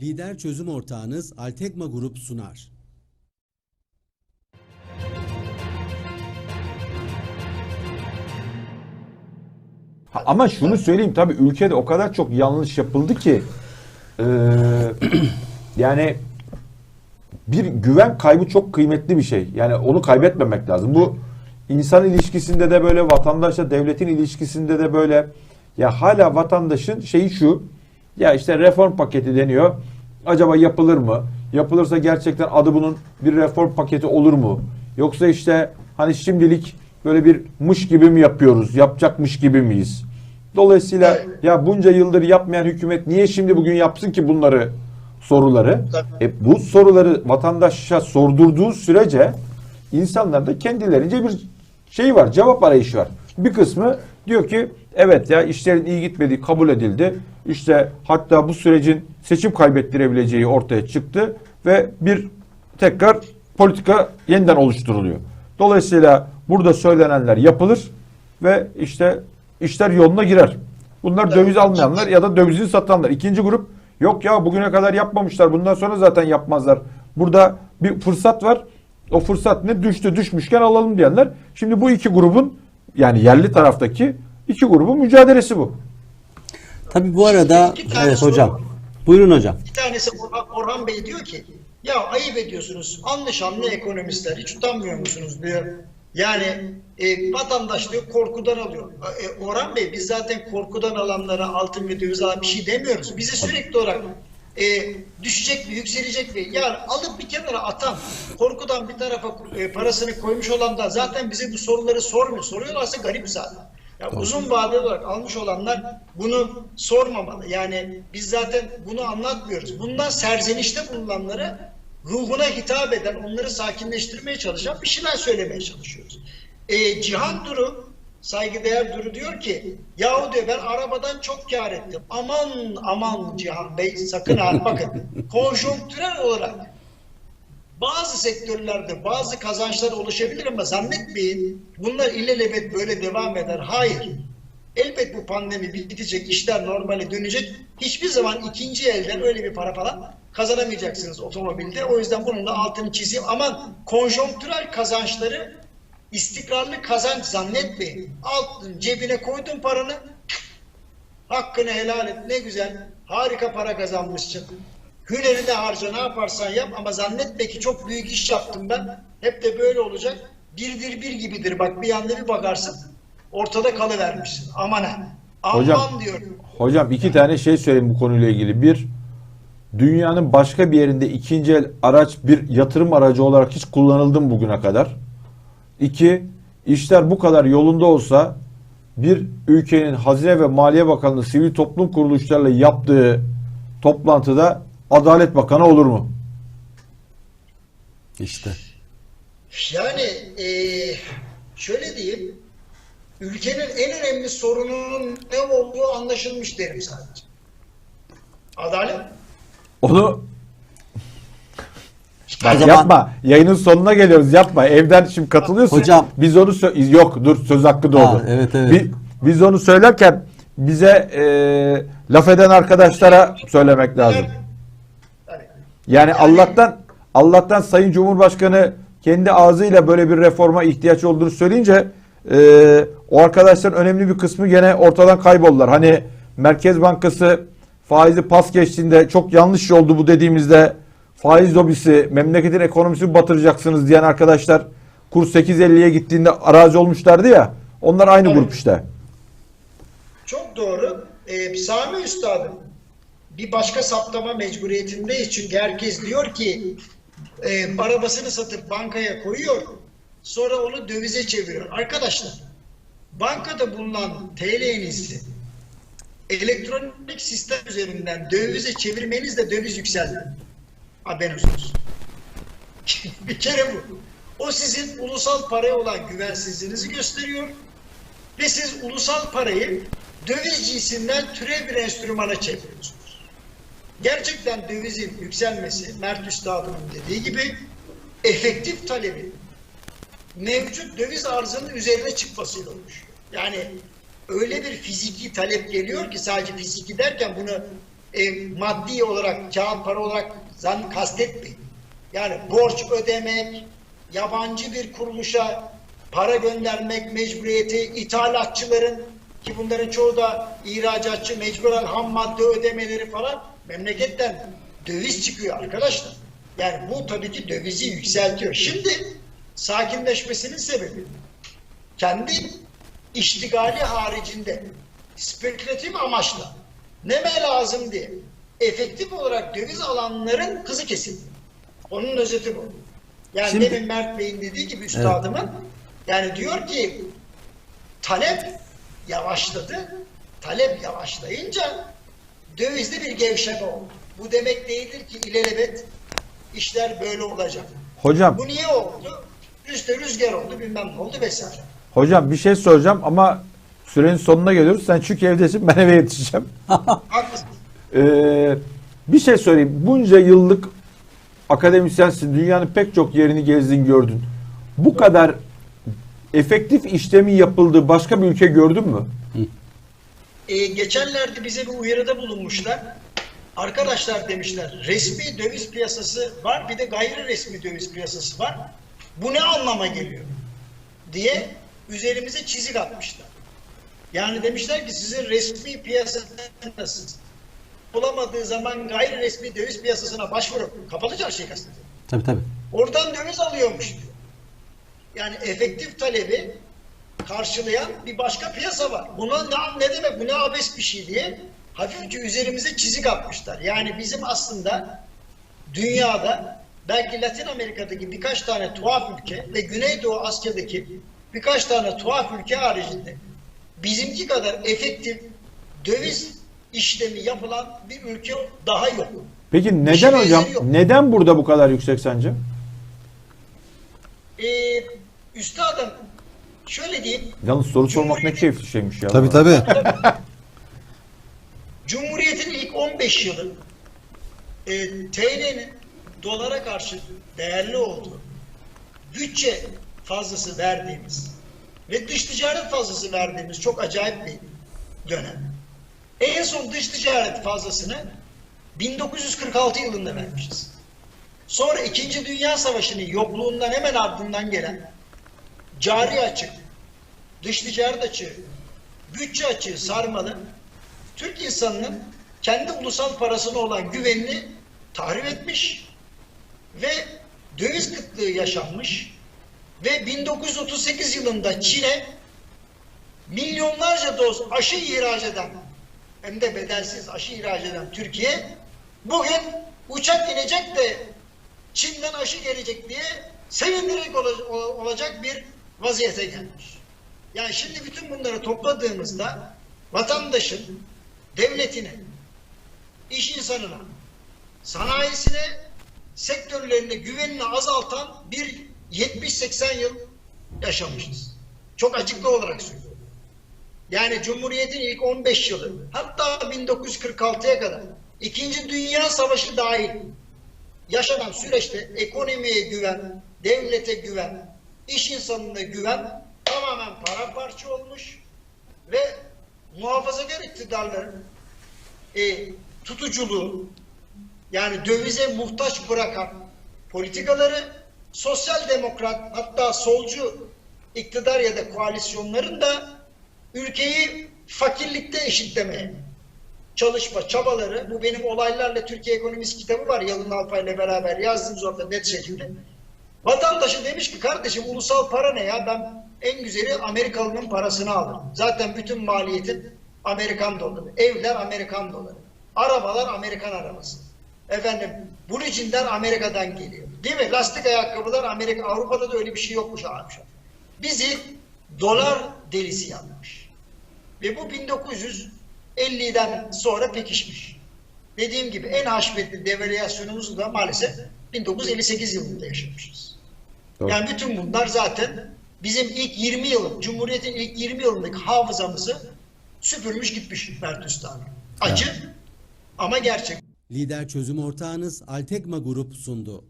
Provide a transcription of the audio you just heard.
Lider çözüm ortağınız Altekma Grup sunar. Ha, Ama şunu söyleyeyim tabii ülkede o kadar çok yanlış yapıldı ki eee, yani bir güven kaybı çok kıymetli bir şey. Yani onu kaybetmemek lazım. Bu insan ilişkisinde de böyle vatandaşla devletin ilişkisinde de böyle ya hala vatandaşın şeyi şu ya işte reform paketi deniyor. Acaba yapılır mı? Yapılırsa gerçekten adı bunun bir reform paketi olur mu? Yoksa işte hani şimdilik böyle bir mış gibi mi yapıyoruz? Yapacakmış gibi miyiz? Dolayısıyla ya bunca yıldır yapmayan hükümet niye şimdi bugün yapsın ki bunları soruları? E, bu soruları vatandaşa sordurduğu sürece insanlarda kendilerince bir şey var, cevap arayışı var. Bir kısmı diyor ki evet ya işlerin iyi gitmediği kabul edildi. İşte hatta bu sürecin seçim kaybettirebileceği ortaya çıktı ve bir tekrar politika yeniden oluşturuluyor. Dolayısıyla burada söylenenler yapılır ve işte işler yoluna girer. Bunlar döviz almayanlar ya da dövizini satanlar. İkinci grup yok ya bugüne kadar yapmamışlar. Bundan sonra zaten yapmazlar. Burada bir fırsat var. O fırsat ne düştü düşmüşken alalım diyenler. Şimdi bu iki grubun yani yerli taraftaki iki grubun mücadelesi bu. Tabii bu arada İki tane evet soru hocam. var. Buyurun hocam. Bir tanesi Orhan, Orhan Bey diyor ki ya ayıp ediyorsunuz anlı şanlı ekonomistler hiç utanmıyor musunuz diyor. Yani e, vatandaş diyor korkudan alıyor. E, Orhan Bey biz zaten korkudan alanlara altın ve döviz alan bir şey demiyoruz. Bizi sürekli olarak e, düşecek mi yükselecek mi yani alıp bir kenara atan korkudan bir tarafa e, parasını koymuş olan da zaten bize bu soruları sormuyor. Soruyorlarsa garip zaten. Ya uzun vadeli olarak almış olanlar bunu sormamalı. Yani biz zaten bunu anlatmıyoruz. Bundan serzenişte bulunanlara ruhuna hitap eden, onları sakinleştirmeye çalışan bir şeyler söylemeye çalışıyoruz. Ee, Cihan Duru, saygıdeğer Duru diyor ki yahu diyor ben arabadan çok kar ettim. Aman aman Cihan Bey sakın ha bakın konjonktürel olarak bazı sektörlerde bazı kazançlar oluşabilir ama zannetmeyin bunlar ilelebet böyle devam eder. Hayır. Elbet bu pandemi bitecek, işler normale dönecek. Hiçbir zaman ikinci elden öyle bir para falan kazanamayacaksınız otomobilde. O yüzden bunun da altını çizeyim. Ama konjonktürel kazançları istikrarlı kazanç zannetmeyin. Altın cebine koydun paranı hakkını helal et ne güzel harika para kazanmışsın. Hünerini harca ne yaparsan yap ama zannetme ki çok büyük iş yaptım ben. Hep de böyle olacak. Birdir bir gibidir. Bak bir yanda bir bakarsın ortada kalıvermişsin. Aman ha. Aman Hocam, diyorum. Hocam iki tane şey söyleyeyim bu konuyla ilgili. Bir, dünyanın başka bir yerinde ikinci el araç bir yatırım aracı olarak hiç kullanıldı mı bugüne kadar? İki, işler bu kadar yolunda olsa bir ülkenin Hazine ve Maliye Bakanlığı sivil toplum kuruluşlarıyla yaptığı toplantıda Adalet Bakanı olur mu? İşte. Yani eee, şöyle diyeyim. Ülkenin en önemli sorununun ne olduğu anlaşılmış derim sadece. Adalet. Onu Bak O zaman- yapma. Yayının sonuna geliyoruz. Yapma. Evden şimdi katılıyorsun. Hocam. Biz onu sö- yok dur söz hakkı doğdu. Ha, evet, evet. Bi- biz onu söylerken bize e, laf eden arkadaşlara söylemek lazım. Yani, Allah'tan Allah'tan Sayın Cumhurbaşkanı kendi ağzıyla böyle bir reforma ihtiyaç olduğunu söyleyince e, o arkadaşların önemli bir kısmı gene ortadan kayboldular. Hani Merkez Bankası faizi pas geçtiğinde çok yanlış oldu bu dediğimizde faiz lobisi memleketin ekonomisini batıracaksınız diyen arkadaşlar kur 8.50'ye gittiğinde arazi olmuşlardı ya onlar aynı Evet. grup işte. Çok doğru. Ee, Sami Üstadım bir başka saptama mecburiyetindeyiz. Çünkü herkes diyor ki e, arabasını satıp bankaya koyuyor. Sonra onu dövize çeviriyor. Arkadaşlar bankada bulunan TL'nizi elektronik sistem üzerinden dövize çevirmenizle döviz yükseldi. Haberiniz olsun. bir kere bu. O sizin ulusal paraya olan güvensizliğinizi gösteriyor ve siz ulusal parayı döviz cinsinden türev bir enstrümana çeviriyorsunuz. Gerçekten dövizin yükselmesi Mert Üstadım'ın dediği gibi efektif talebin mevcut döviz arzının üzerine çıkmasıyla oluşuyor. Yani öyle bir fiziki talep geliyor ki sadece fiziki derken bunu e, maddi olarak, kağıt para olarak zan kastetmeyin. Yani borç ödemek, yabancı bir kuruluşa para göndermek mecburiyeti, ithalatçıların ki bunların çoğu da ihracatçı mecburen ham madde ödemeleri falan memleketten döviz çıkıyor arkadaşlar. Yani bu tabii ki dövizi yükseltiyor. Şimdi sakinleşmesinin sebebi kendi iştigali haricinde spekülatif amaçla neme lazım diye efektif olarak döviz alanların kızı kesildi. Onun özeti bu. Yani Şimdi- demin Mert Bey'in dediği gibi üstadımın yani diyor ki talep yavaşladı. Talep yavaşlayınca dövizde bir gevşeme oldu. Bu demek değildir ki ilelebet işler böyle olacak. Hocam Bu niye oldu? Üstte rüzgar oldu bilmem ne oldu vesaire. hocam bir şey soracağım ama sürenin sonuna geliyoruz. Sen çünkü evdesin ben eve yetişeceğim. Haklısın. Ee, bir şey söyleyeyim. Bunca yıllık akademisyensin. Dünyanın pek çok yerini gezdin gördün. Bu kadar efektif işlemin yapıldığı başka bir ülke gördün mü? Ee, geçenlerde bize bir uyarıda bulunmuşlar. Arkadaşlar demişler resmi döviz piyasası var bir de gayri resmi döviz piyasası var. Bu ne anlama geliyor? diye üzerimize çizik atmışlar. Yani demişler ki sizin resmi piyasasındasınız. Bulamadığı zaman gayri resmi döviz piyasasına başvurup kapalı çarşıyı kastediyor. Tabii tabii. Oradan döviz alıyormuş diyor. Yani efektif talebi karşılayan bir başka piyasa var. Buna ne, ne demek bu ne abes bir şey diye hafifçe üzerimize çizik atmışlar. Yani bizim aslında dünyada belki Latin Amerika'daki birkaç tane tuhaf ülke ve Güneydoğu Asya'daki birkaç tane tuhaf ülke haricinde bizimki kadar efektif döviz işlemi yapılan bir ülke daha yok. Peki neden şey hocam? Neden burada bu kadar yüksek sence? Ee, üstadım şöyle diyeyim Yalnız soru sormak ne keyifli şeymiş ya. Tabii tabii. Cumhuriyet'in ilk 15 yılı e, TL'nin dolara karşı değerli olduğu, bütçe fazlası verdiğimiz ve dış ticaret fazlası verdiğimiz çok acayip bir dönem. En son dış ticaret fazlasını 1946 yılında vermişiz. Sonra İkinci Dünya Savaşı'nın yokluğundan hemen ardından gelen cari açık, dış ticaret açığı, bütçe açığı sarmalı Türk insanının kendi ulusal parasına olan güvenini tahrip etmiş ve döviz kıtlığı yaşanmış ve 1938 yılında Çin'e milyonlarca doz aşı ihraç eden hem de bedelsiz aşı ihraç eden Türkiye bugün uçak inecek de Çin'den aşı gelecek diye ola- olacak bir vaziyete gelmiş. Yani şimdi bütün bunları topladığımızda vatandaşın devletine, iş insanına, sanayisine, sektörlerine güvenini azaltan bir 70-80 yıl yaşamışız. Çok acıklı olarak söylüyorum. Yani Cumhuriyet'in ilk 15 yılı, hatta 1946'ya kadar, İkinci Dünya Savaşı dahil yaşanan süreçte ekonomiye güven, devlete güven, iş insanına güven paramparça olmuş ve muhafazakar iktidarların e, tutuculuğu yani dövize muhtaç bırakan politikaları sosyal demokrat hatta solcu iktidar ya da koalisyonların da ülkeyi fakirlikte eşitlemeye çalışma çabaları. Bu benim olaylarla Türkiye ekonomisi kitabı var Yalın Alpay ile beraber yazdığımız orada net şekilde. Vatandaşı demiş ki kardeşim ulusal para ne ya? Ben en güzeli Amerikalının parasını alırım. Zaten bütün maliyetin Amerikan doları. Evler Amerikan doları. Arabalar Amerikan arabası. Efendim Blue Jean'ler Amerika'dan geliyor. Değil mi? Lastik ayakkabılar Amerika. Avrupa'da da öyle bir şey yokmuş abi. Bizi dolar delisi yapmış. Ve bu 1950'den sonra pekişmiş. Dediğim gibi en haşmetli devalüasyonumuzu da maalesef 1958 yılında yaşamışız. Doğru. Yani bütün bunlar zaten bizim ilk 20 yılın, Cumhuriyet'in ilk 20 yılındaki hafızamızı süpürmüş gitmiş Mert Üstad. Acı ama gerçek. Lider çözüm ortağınız Altekma Grup sundu.